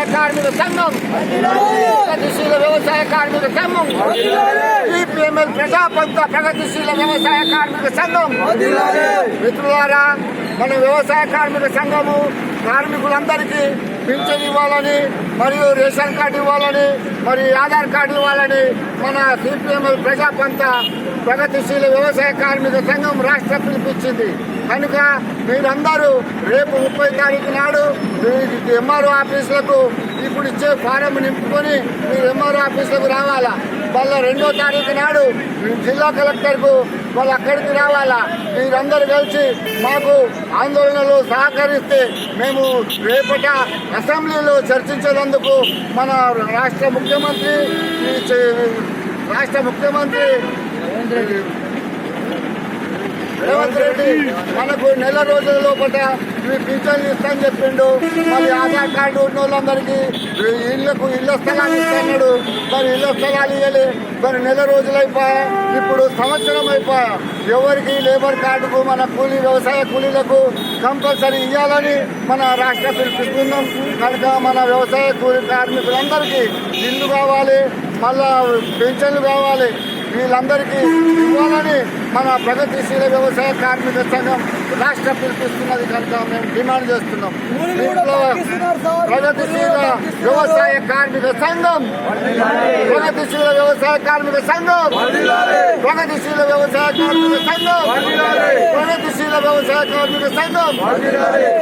వ్యవసాయ కార్మిక సంఘం ప్రగతిశీల వ్యవసాయ కార్మిక సంఘం సిపిఎంఎల్ ప్రజాపంత ప్రగతిశీల వ్యవసాయ కార్మిక సంఘం. మిత్రులారా మన వ్యవసాయ కార్మిక సంఘము కార్మికులందరికీ పింఛన్ ఇవ్వాలని మరియు రేషన్ కార్డు ఇవ్వాలని మరియు ఆధార్ కార్డు ఇవ్వాలని మన సిపిఎంఎల్ ప్రజాపంత ప్రగతిశీల వ్యవసాయ కార్మిక సంఘం రాష్ట్ర పిలిపించింది. కనుక మీరందరూ రేపు ముప్పై తారీఖు నాడు ఎంఆర్ఓ ఆఫీసులకు ఇప్పుడు ఇచ్చే ఫారం నింపుకొని మీరు ఎంఆర్ఓ ఆఫీసులకు రావాలా? మళ్ళీ రెండో తారీఖు నాడు జిల్లా కలెక్టర్కు వాళ్ళు అక్కడికి రావాలా? మీరందరూ కలిసి మాకు ఆందోళనలో సహకరిస్తే మేము రేపట అసెంబ్లీలో చర్చించేందుకు మన రాష్ట్ర ముఖ్యమంత్రి రాష్ట్ర ముఖ్యమంత్రి రేవంత్ రెడ్డి మనకు నెల రోజుల లోపల పింఛన్లు ఇస్తాను చెప్పిండు మళ్ళీ ఆధార్ కార్డు ఉన్న వాళ్ళందరికీ ఇళ్ళకు ఇళ్ళ స్థలాలు ఇస్తున్నాడు మరి ఇళ్ళ స్థలాలు ఇవ్వాలి మరి నెల రోజులు ఇప్పుడు సంవత్సరం అయిపోయా ఎవరికి లేబర్ కార్డుకు మన కూలీ వ్యవసాయ కూలీలకు కంపల్సరీ ఇవ్వాలని మన రాష్ట్ర పిలిపిస్తున్నాం కనుక మన వ్యవసాయ కూలీ కార్మికులందరికీ ఇల్లు కావాలి మళ్ళా పెన్షన్లు కావాలి వీళ్ళందరికీ ఇవ్వాలని మన ప్రగతిశీల వ్యవసాయ కార్మిక సంఘం రాష్ట్ర పిలిపిస్తున్నది కనుక మేము డిమాండ్ చేస్తున్నాం. దీంట్లో ప్రగతిశీల వ్యవసాయ కార్మిక సంఘం. ప్రగతిశీల వ్యవసాయ కార్మిక సంఘం. ప్రగతిశీల వ్యవసాయ కార్మిక సంఘం. ప్రగతిశీల వ్యవసాయ కార్మిక సంఘం.